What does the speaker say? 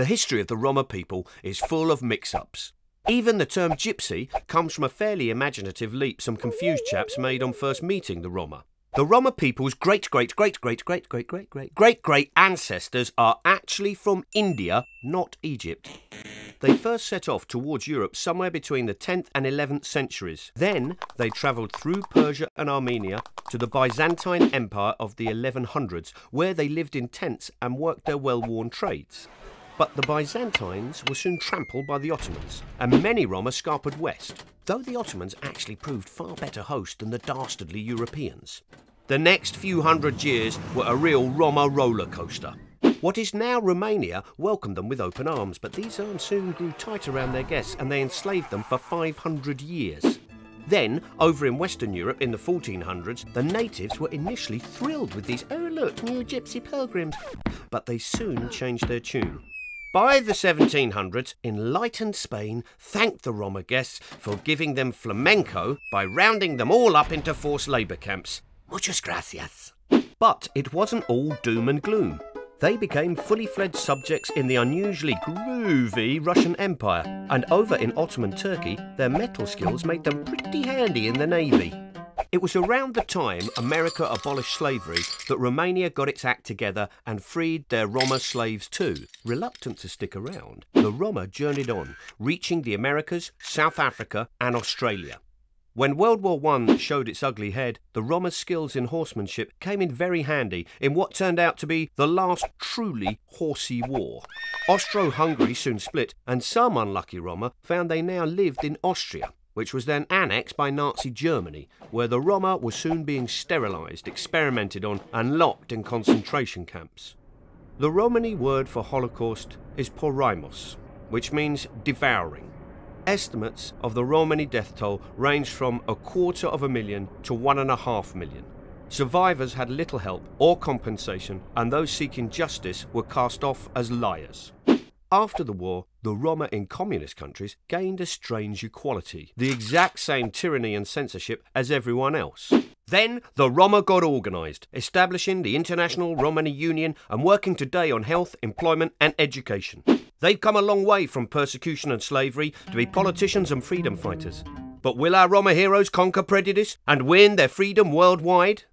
The history of the Roma people is full of mix ups. Even the term gypsy comes from a fairly imaginative leap some confused chaps made on first meeting the Roma. The Roma people's great great great great great great great great great great ancestors are actually from India, not Egypt. They first set off towards Europe somewhere between the 10th and 11th centuries. Then they travelled through Persia and Armenia to the Byzantine Empire of the 1100s, where they lived in tents and worked their well worn trades. But the Byzantines were soon trampled by the Ottomans, and many Roma scarpered west, though the Ottomans actually proved far better hosts than the dastardly Europeans. The next few hundred years were a real Roma roller coaster. What is now Romania welcomed them with open arms, but these arms soon grew tight around their guests and they enslaved them for 500 years. Then, over in Western Europe in the 1400s, the natives were initially thrilled with these, oh look, new gypsy pilgrims, but they soon changed their tune. By the 1700s, enlightened Spain thanked the Roma guests for giving them flamenco by rounding them all up into forced labour camps. Muchas gracias. But it wasn't all doom and gloom. They became fully fledged subjects in the unusually groovy Russian Empire, and over in Ottoman Turkey, their metal skills made them pretty handy in the navy. It was around the time America abolished slavery that Romania got its act together and freed their Roma slaves too. Reluctant to stick around, the Roma journeyed on, reaching the Americas, South Africa, and Australia. When World War I showed its ugly head, the Roma's skills in horsemanship came in very handy in what turned out to be the last truly horsey war. Austro Hungary soon split, and some unlucky Roma found they now lived in Austria which was then annexed by Nazi Germany, where the Roma were soon being sterilised, experimented on, and locked in concentration camps. The Romani word for Holocaust is poraimos, which means devouring. Estimates of the Romani death toll range from a quarter of a million to one and a half million. Survivors had little help or compensation, and those seeking justice were cast off as liars. After the war, the Roma in communist countries gained a strange equality, the exact same tyranny and censorship as everyone else. Then the Roma got organised, establishing the International Romani Union and working today on health, employment, and education. They've come a long way from persecution and slavery to be politicians and freedom fighters. But will our Roma heroes conquer prejudice and win their freedom worldwide?